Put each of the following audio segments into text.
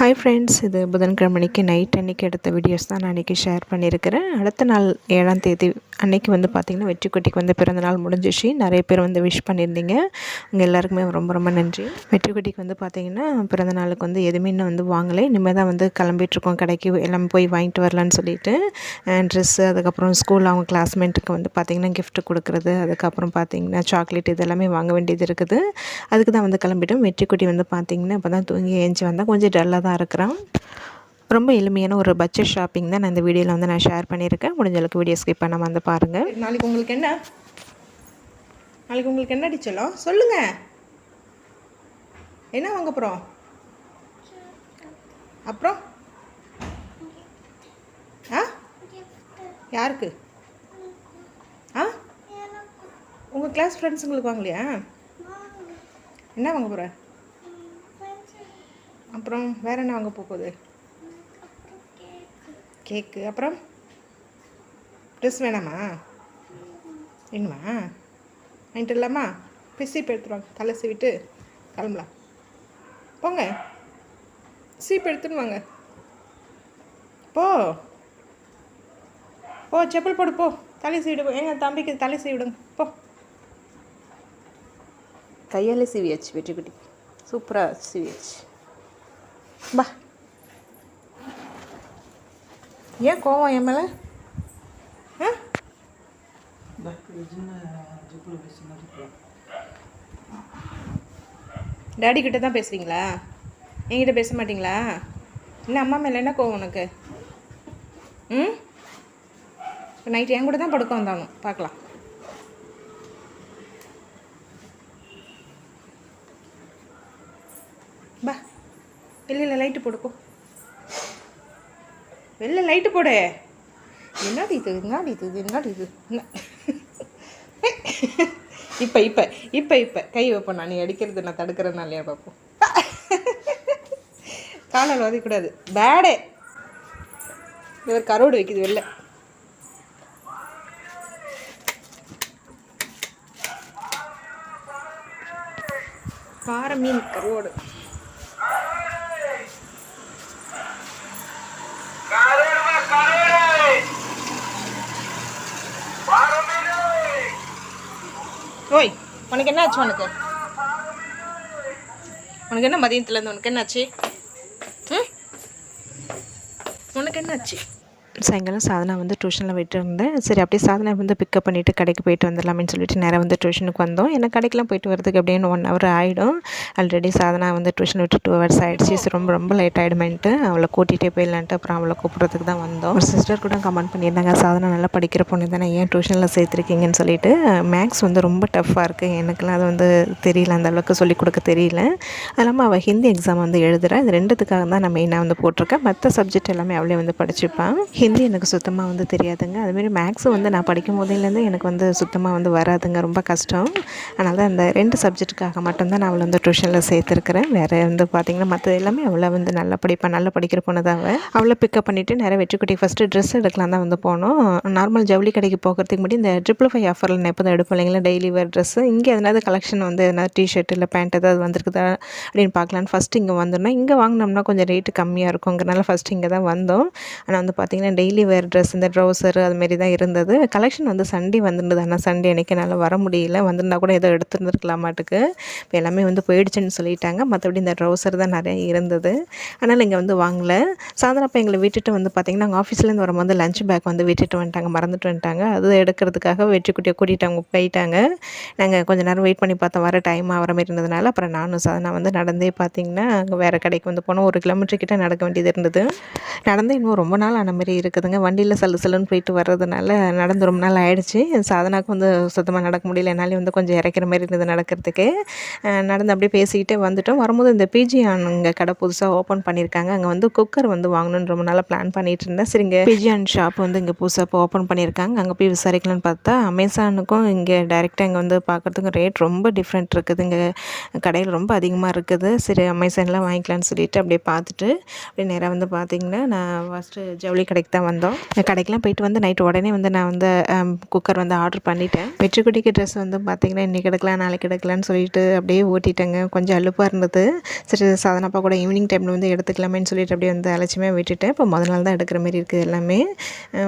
Hi friends இது புதன்கிழமைக்கு night அன்றைக்கி எடுத்த வீடியோஸ் தான் நான் அன்றைக்கி ஷேர் பண்ணியிருக்கிறேன். அடுத்த நாள் ஏழாம் தேதி அன்றைக்கி வந்து பார்த்திங்கன்னா வெற்றிக்குட்டிக்கு வந்து பிறந்த நாள் முடிஞ்சிச்சு. நிறைய பேர் வந்து விஷ் பண்ணியிருந்தீங்க. உங்கள் எல்லாருக்குமே ரொம்ப ரொம்ப நன்றி. வெற்றிக்குட்டிக்கு வந்து பார்த்திங்கன்னா பிறந்த நாளுக்கு வந்து எதுவுமே இன்னும் வந்து வாங்கலை. இனிமேல் தான் வந்து கிளம்பிட்டுருக்கோம் கடைக்கு எல்லாம் போய் வாங்கிட்டு வரலான்னு சொல்லிட்டு. ட்ரெஸ்ஸு அதுக்கப்புறம் ஸ்கூல் அவங்க கிளாஸ்மேட்டுக்கு வந்து பார்த்திங்கன்னா கிஃப்ட்டு கொடுக்குறது. அதுக்கப்புறம் பார்த்திங்கன்னா சாக்லேட் இதெல்லாமே வாங்க வேண்டியது இருக்குது. அதுக்கு தான் வந்து கிளம்பிட்டோம். வெற்றிக்குட்டி வந்து பார்த்திங்கன்னா இப்போ தான் தூங்கி ஏஞ்சி வந்தால் கொஞ்சம் டல்லாக தான் இருக்கிறான் ரொம்ப எளிமையான ஒரு பட்ஜெட் ஷாப்பிங் தான் நான் இந்த வீடியோவில் வந்து நான் ஷேர் பண்ணியிருக்கேன். முடிஞ்ச அளவுக்கு வீடியோ ஸ்கிப் பண்ணாமல் வந்து பாருங்கள் நாளைக்கு உங்களுக்கு என்ன? நாளைக்கு உங்களுக்கு என்ன அடிச்சலாம் சொல்லுங்க. என்ன வாங்க போகிறோம் அப்புறம்? ஆ? யாருக்கு? ஆ? உங்கள் கிளாஸ் ஃப்ரெண்ட்ஸுங்களுக்கு வாங்கலையா? என்ன வாங்க போகிற அப்புறம் வேறு என்ன வாங்க போகுது? கேக்கு. அப்புறம் ட்ரெஸ் வேணாமா? வேணுமா? வாங்கிட்டு இல்லாமா போய் சீப் எடுத்துருவாங்க தலை சீவிட்டு கிளம்பலாம். போங்க. சீப் எடுத்துன்னு வாங்க. போ. போ செப்பல் போடு போ. தலை சீவிடு. போ எங்க தம்பிக்கு தலை சீவிடுங்க. போ. கையால் சீவியாச்சு வெற்றிக்குட்டி சூப்பராக சீவியாச்சு. பா ஏன் கோவம் என் மேலே? டேடி கிட்ட தான் பேசுவீங்களா என்கிட்ட பேச மாட்டீங்களா? இல்லை அம்மா மேலே என்ன கோவம் உனக்கு? ம்? இப்போ நைட்டு என் கூட தான் படுக்க வந்தாங்க. பார்க்கலாம். பா வெளியில் லைட்டு போடு வெளில லைட்டு போடு. என்னடி இது? என்னடி இது? இது என்னடி இது? என்ன? இப்போ இப்போ இப்போ இப்போ. கை வைப்போம் நான் நீ அடிக்கிறது நான் தடுக்கிறதுனாலையா பார்ப்போம் காலால் வதக்கூடாது. பேடே இவர் கரோடு வைக்குது வெளில. பாறை மீன் கரோடு. ஓய் உனக்கு என்ன ஆச்சு உனக்கு? உனக்கு என்ன மதியத்துலேருந்து உனக்கு என்னாச்சு? ம்? உனக்கு என்ன ஆச்சு சாயங்காலம் சாதனா வந்து டியூஷனில் விட்டுருந்தேன். சரி அப்படியே சாதனை வந்து பிக்கப் பண்ணிவிட்டு கடைக்கு போயிட்டு வந்துடலாம்னு சொல்லிட்டு நேராக வந்து டியூஷனுக்கு வந்தோம். ஏன்னா கடைக்கெலாம் போயிட்டு வரதுக்கு அப்படின்னு ஒன் ஹவர் ஆகிடும் ஆல்ரெடி சாதனா வந்து டியூஷன் விட்டு டூ ஹவர்ஸ் ஆகிடுச்சு ரொம்ப ரொம்ப லேட் ஆகிடுமேன்ட்டு அவளை கூட்டிகிட்டே போயிடலான்ட்டு அப்புறம் அவளை கூப்பிட்றதுக்கு தான் வந்தோம். ஒரு சிஸ்டர் கூட கமெண்ட் பண்ணியிருந்தாங்க சாதனா நல்லா படிக்கிற பொண்ணு தானே ஏன் டியூஷனில் சேர்த்துருக்கீங்கன்னு சொல்லிட்டு. மேக்ஸ் வந்து ரொம்ப டஃப்பாக இருக்குது எனக்குலாம் அது வந்து தெரியல அந்த அளவுக்கு சொல்லிக் கொடுக்க தெரியல. அது இல்லாமல் அவள் ஹிந்தி எக்ஸாம் வந்து எழுதுகிறேன் இது ரெண்டுத்துக்காக தான் நான் மெயினாக வந்து போட்டிருக்கேன். மற்ற சப்ஜெக்ட் எல்லாமே அவளே வந்து படிச்சுப்பான் ஹிந்தி எனக்கு சுத்தமாக வந்து தெரியாதுங்க. அதுமாரி மேக்ஸ் வந்து நான் படிக்கும் போதிலேருந்து எனக்கு வந்து சுத்தமாக வந்து வராதுங்க. ரொம்ப கஷ்டம். அதனால தான் அந்த ரெண்டு சப்ஜெக்ட்டுக்காக மட்டும்தான் நான் அவளை வந்து டியூஷனில் சேர்த்துருக்கிறேன். வேறு வந்து பார்த்திங்கன்னா மற்ற எல்லாமே அவளை வந்து நல்லா படிப்பாள் நல்லா படிக்கிற பொண்ணு தான் அவளை பிக்கப் பண்ணிவிட்டு நிறைய வெற்றிக்குட்டி ஃபஸ்ட்டு ட்ரெஸ் எடுக்கலாம் தான் வந்து போனோம். நார்மல் ஜவுளி கடைக்கு போகிறதுக்கு முன்னாடி இந்த ட்ரிபிள் ஃபைவ் ஆஃபரில் நான் எப்போ தான் எடுப்போம் இல்லைங்களா? டெய்லி வேர் ட்ரெஸ்ஸு இங்கே எதனாவது கலெக்ஷன் வந்து எதனா டிஷர்ட் இல்லை பேண்ட் ஏதாவது வந்திருக்குதா அப்படின்னு பார்க்கலான்னு ஃபஸ்ட்டு இங்கே வந்தோம்னா இங்கே வாங்கினோம்னா கொஞ்சம் ரேட்டு கம்மியாக இருக்குங்கிறனால ஃபஸ்ட்டு இங்கே தான் வந்தோம். ஆனால் வந்து பார்த்திங்கன்னா டெய்லி வேர் ட்ரெஸ் இந்த ட்ரௌசர் அதுமாரி தான் இருந்தது. கலெக்ஷன் வந்து சண்டே வந்துருந்தது. ஆனால் சண்டே அன்றைக்கி என்னால் வர முடியல. வந்திருந்தா கூட ஏதோ எடுத்துருந்துருக்கலாமாட்டுக்கு. இப்போ எல்லாமே வந்து போயிடுச்சுன்னு சொல்லிட்டாங்க. மற்றபடி இந்த ட்ரௌசர் தான் நிறைய இருந்தது. ஆனால் இங்கே வந்து வாங்கல. சாயந்தரம் அப்போ எங்களை விட்டுட்டு வந்து பார்த்திங்கன்னா நாங்கள் ஆஃபீஸ்லேருந்து வரும்போது லஞ்ச் பேக் வந்து விட்டுட்டு வந்துட்டாங்க. மறந்துட்டு வந்துட்டாங்க. அது எடுக்கிறதுக்காக வெற்றிக்குட்டியை கூட்டிகிட்டு அவங்க போயிட்டாங்க. நாங்கள் கொஞ்ச நேரம் வெயிட் பண்ணி பார்த்தோம். வர டைம் ஆகிற மாதிரி இருந்ததுனால அப்புறம் நானும் சாதனா வந்து நடந்தே பார்த்திங்கன்னா அங்கே வேறு கடைக்கு வந்து போனோம். ஒரு கிலோமீட்டர் கிட்டே நடக்க வேண்டியது இருந்தது. நடந்து இன்னும் ரொம்ப நாள் ஆன மாதிரி இருக்குதுங்க. வண்டியில் சல்லு சல்லுன்னு போயிட்டு வர்றதுனால நடந்து ரொம்ப நாள் ஆயிடுச்சு. சாதனாக்கு வந்து சுத்தமாக நடக்க முடியல. என்னாலே வந்து கொஞ்சம் இறக்கிற மாதிரி இருந்தது நடக்கிறதுக்கு. நடந்து அப்படியே பேசிக்கிட்டே வந்துட்டோம். வரும்போது இந்த பிஜி அங்கே கடை புதுசாக ஓப்பன் பண்ணியிருக்காங்க. அங்கே வந்து குக்கர் வந்து வாங்கணும்னு ரொம்ப நாளாக பிளான் பண்ணிகிட்டு இருந்தேன். சரி இங்கே அண்ட் ஷாப் வந்து இங்கே புதுசாக இப்போ ஓப்பன் பண்ணியிருக்காங்க. அங்கே போய் விசாரிக்கலாம்னு பார்த்தா அமேசானுக்கும் இங்கே டைரெக்டாக இங்கே வந்து பார்க்குறதுக்கும் ரேட் ரொம்ப டிஃப்ரெண்ட் இருக்குது இங்கே கடையில் ரொம்ப அதிகமாக இருக்குது. சரி அமேசானில் வாங்கிக்கலாம்னு சொல்லிட்டு அப்படியே பார்த்துட்டு அப்படியே நேராக வந்து பார்த்திங்கன்னா நான் ஃபஸ்ட்டு ஜவுளி கடைக்கு கடைக்கு தான் வந்தோம். கடைக்கெலாம் போயிட்டு வந்து நைட்டு உடனே வந்து நான் வந்து குக்கர் வந்து ஆர்டர் பண்ணிட்டேன். வெற்றிக்குட்டிக்கு ட்ரெஸ் வந்து பார்த்திங்கன்னா இன்றைக்கி எடுக்கலாம் நாளைக்கு எடுக்கலாம்னு சொல்லிட்டு அப்படியே ஓட்டிட்டேங்க. கொஞ்சம் அலுப்பாக இருந்தது. சரி சாதனப்பா கூட ஈவினிங் டைமில் வந்து எடுத்துக்கலாமேன்னு சொல்லிட்டு அப்படியே வந்து அலட்சியமாக விட்டுட்டேன். இப்போ முதல் நாள் தான் எடுக்கிற மாதிரி இருக்குது எல்லாமே.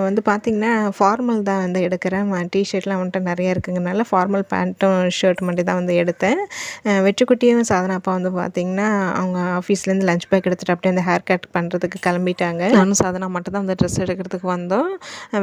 வந்து பார்த்திங்கன்னா ஃபார்மல் தான் வந்து எடுக்கிறேன். டிஷர்ட்லாம் வந்துட்டு நிறைய இருக்குங்கனால ஃபார்மல் பேண்ட்டும் ஷர்ட் மட்டும் தான் வந்து எடுத்தேன். வெற்றிக்குட்டியும் சாதனாப்பா வந்து பார்த்திங்கன்னா அவங்க ஆஃபீஸ்லேருந்து லஞ்ச் பேக் எடுத்துகிட்டு அப்படியே அந்த ஹேர் கட் பண்ணுறதுக்கு கிளம்பிட்டாங்க. நானும் சாதனா மட்டும் தான் வந்து ட்ரெஸ் எடுக்கிறதுக்கு வந்தோம்.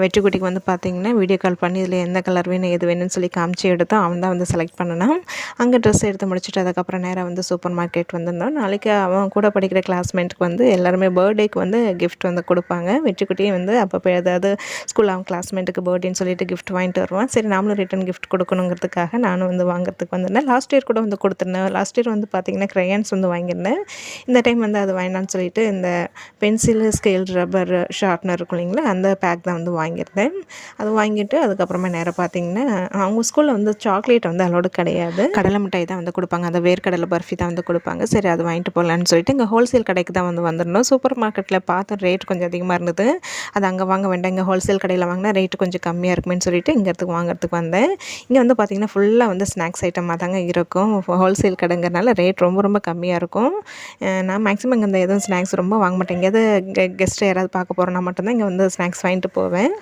வெற்றிக்குட்டிக்கு வந்து பார்த்திங்கன்னா வீடியோ கால் பண்ணி இதில் எந்த கலர் வேணும் எது வேணும்னு சொல்லி காமிச்சு எடுத்தோம். அவன் தான் வந்து செலக்ட் பண்ணனான். அங்கே ட்ரெஸ் எடுத்து முடிச்சுட்டு அதுக்கப்புறம் நேராக வந்து சூப்பர் மார்க்கெட் வந்திருந்தோம். நாளைக்கு அவன் கூட படிக்கிற கிளாஸ்மேட்டுக்கு வந்து எல்லாருமே பர்த்டேக்கு வந்து கிஃப்ட் வந்து கொடுப்பாங்க. வெற்றிக்குட்டியும் வந்து அப்பப்போ ஏதாவது ஸ்கூல் அவன் கிளாஸ்மேட்டுக்கு பர்த்டேன்னு சொல்லிட்டு கிஃப்ட் வாங்கிட்டு வருவான். சரி நாமளும் ரிட்டன் கிஃப்ட் கொடுக்கணுங்கிறதுக்காக நானும் வந்து வாங்குறதுக்கு வந்திருந்தேன். லாஸ்ட் இயர் கூட வந்து கொடுத்துருந்தேன். லாஸ்ட் இயர் வந்து பார்த்திங்கன்னா க்ரையான்ஸ் வந்து வாங்கியிருந்தேன். இந்த டைம் வந்து அது வேணான்னு சொல்லிட்டு இந்த பென்சில் ஸ்கேல் ரப்பர் ஷார்ப்னர் இருக்கும் இல்லைங்களா? அந்த பேக் தான் வந்து வாங்கியிருந்தேன். அது வாங்கிட்டு அதுக்கப்புறமா நேராக பார்த்தீங்கன்னா அவங்க ஸ்கூலில் வந்து சாக்லேட் வந்து அலோடு கிடையாது. கடலை மிட்டாய் தான் வந்து கொடுப்பாங்க. அந்த வேர்க்கடலை பர்ஃபி தான் வந்து கொடுப்பாங்க. சரி அது வாங்கிட்டு போகலான்னு சொல்லிட்டு இங்கே ஹோல்சேல் கடைக்கு தான் வந்து வந்துடணும் சூப்பர் மார்க்கெட்டில் பார்த்து ரேட் கொஞ்சம் அதிகமாக இருந்தது. அது அங்கே வாங்க வேண்டாம். இங்கே ஹோல்சேல் கடையில் வாங்கினா ரேட்டு கொஞ்சம் கம்மியாக இருக்குமேனு சொல்லிட்டு இங்கே இடத்துக்கு வாங்குறதுக்கு வந்தேன். இங்கே வந்து பார்த்திங்கன்னா ஃபுல்லாக வந்து ஸ்நாக்ஸ் ஐட்டமாக தாங்க இருக்கும். ஹோல்சேல் கடைங்கிறனால ரேட் ரொம்ப ரொம்ப கம்மியாக இருக்கும். நான் மேக்ஸிமம் இங்கே இந்த எதுவும் ஸ்நாக்ஸ் ரொம்ப வாங்க மாட்டேன். எங்கேயாவது கெஸ்ட்டு யாராவது பார்க்க போகிறோன்னா மட்டும்தான் இங்கே வந்து ஸ்நாக்ஸ் வாங்கிட்டு போவேன்.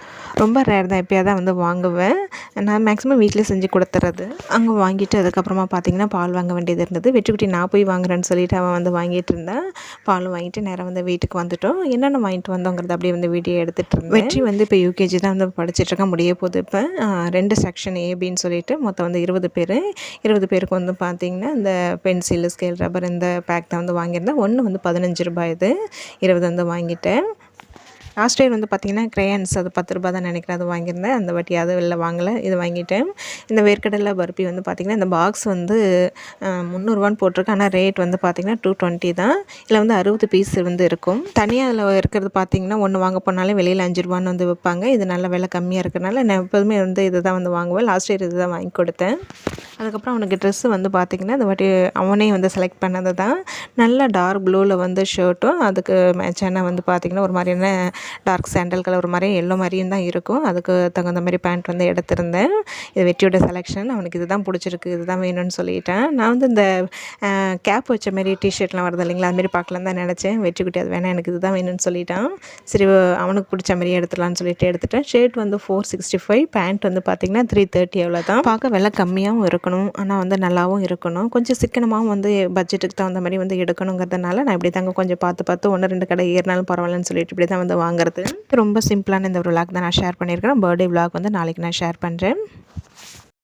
ரொம்ப ரேர் தான் எப்பயாவது தான் வந்து வாங்குவேன். நான் மேக்ஸிமம் வீட்டிலே செஞ்சு கொடுத்துறது. அங்கே வாங்கிட்டு அதுக்கப்புறமா பார்த்தீங்கன்னா பால் வாங்க வேண்டியது இருந்தது. வெற்றிக்குட்டி நான் போய் வாங்குறேன்னு சொல்லிட்டு அவன் வந்து வாங்கிட்டு இருந்தான். பால் வாங்கிட்டு நேராக வந்து வீட்டுக்கு வந்துட்டோம். என்னென்ன வாங்கிட்டு வந்தோங்கிறது அப்படியே வந்து வீடியோ எடுத்துகிட்டு இருந்தேன். வெற்றி வந்து இப்போ யூகேஜி தான் வந்து படிச்சுட்ருக்கேன் முடிய போது இப்போ. ரெண்டு செக்ஷன் ஏபின்னு சொல்லிட்டு மொத்தம் வந்து இருபது பேர். இருபது பேருக்கு வந்து பார்த்திங்கன்னா இந்த பென்சில் ஸ்கேல் ரப்பர் இந்த பேக் தான் வந்து வாங்கியிருந்தேன். ஒன்று வந்து பதினஞ்சு ரூபாய் இது. இருபது வந்து வாங்கிட்டேன். லாஸ்ட் இயர் வந்து பார்த்திங்கன்னா க்ரேயன்ஸ் அது பத்து ரூபா தான் நினைக்கிறேன் அது வாங்கியிருந்தேன். அந்த வாட்டி அது வெளில வாங்கலை இது வாங்கிட்டேன். இந்த வேர்க்கடலை பர்பி வந்து பார்த்திங்கன்னா இந்த பாக்ஸ் வந்து அஹ், முந்நூறுரூவான்னு போட்டிருக்கு. ஆனால் ரேட் வந்து பார்த்திங்கன்னா டூ டுவெண்ட்டி தான். இதில் வந்து அறுபது பீஸ் வந்து இருக்கும். தனியாக அதில் இருக்கிறது பார்த்திங்கன்னா ஒன்று வாங்க போனாலே வெளியில் அஞ்சு ரூபான்னு வந்து விற்பாங்க இது நல்ல விலை கம்மியாக இருக்கிறனால நான் எப்போதுமே வந்து இது தான் வந்து வாங்குவேன். லாஸ்ட் இயர் இது தான் வாங்கி கொடுத்தேன். அதுக்கப்புறம் அவனுக்கு ட்ரெஸ்ஸு வந்து பார்த்திங்கன்னா இந்த வாட்டி அவனே வந்து செலக்ட் பண்ணது தான் நல்ல டார்க் ப்ளூவில் வந்து ஷர்ட்டும் அதுக்கு மேட்சான வந்து பார்த்திங்கன்னா ஒரு மாதிரியான டார்க் சாண்டல் கலர் ஒரு மாதிரி எல்லோ மாதிரியும் தான் இருக்கும். அதுக்கு தகுந்த மாதிரி பேண்ட் வந்து எடுத்திருந்தேன். இது வெற்றியோட செலெக்ஷன் அவனுக்கு இதுதான் பிடிச்சிருக்கு இதுதான் வேணும்னு சொல்லிட்டேன். நான் வந்து இந்த கேப் வச்ச மாதிரி டிஷர்ட்லாம் வருது இல்லைங்களா அதுமாரி பார்க்கலாம் தான் நினச்சேன். வெற்றி குட்டி அது வேணாம் எனக்கு இதுதான் வேணும்னு சொல்லிட்டான். சரி அவனுக்கு பிடிச்ச மாதிரி எடுத்துடலான்னு சொல்லிட்டு எடுத்துட்டேன். ஷர்ட் வந்து ஃபோர் சிக்ஸ்டி ஃபைவ் பேண்ட் வந்து பார்த்திங்கன்னா த்ரீ தேர்ட்டி அவ்வளோ தான் பார்க்க விலை கம்மியாகவும் இருக்கும். இருக்கணும் ஆனால் வந்து நல்லாவும் இருக்கணும். கொஞ்சம் சிக்கனமாகவும் வந்து பட்ஜெட்டுக்கு தகுந்த மாதிரி வந்து எடுக்கணுங்கிறதுனால நான் இப்படி தாங்க கொஞ்சம் பார்த்து பார்த்து ஒன்று ரெண்டு கடை ஏறினாலும் பரவாயில்லன்னு சொல்லிட்டு இப்படி தான் வந்து வாங்குறது. ரொம்ப சிம்பிளான இந்த ஒரு விளாக் தான் நான் ஷேர் பண்ணியிருக்கிறேன். பர்த்டே விளாக் வந்து நாளைக்கு நான் ஷேர் பண்ணுறேன்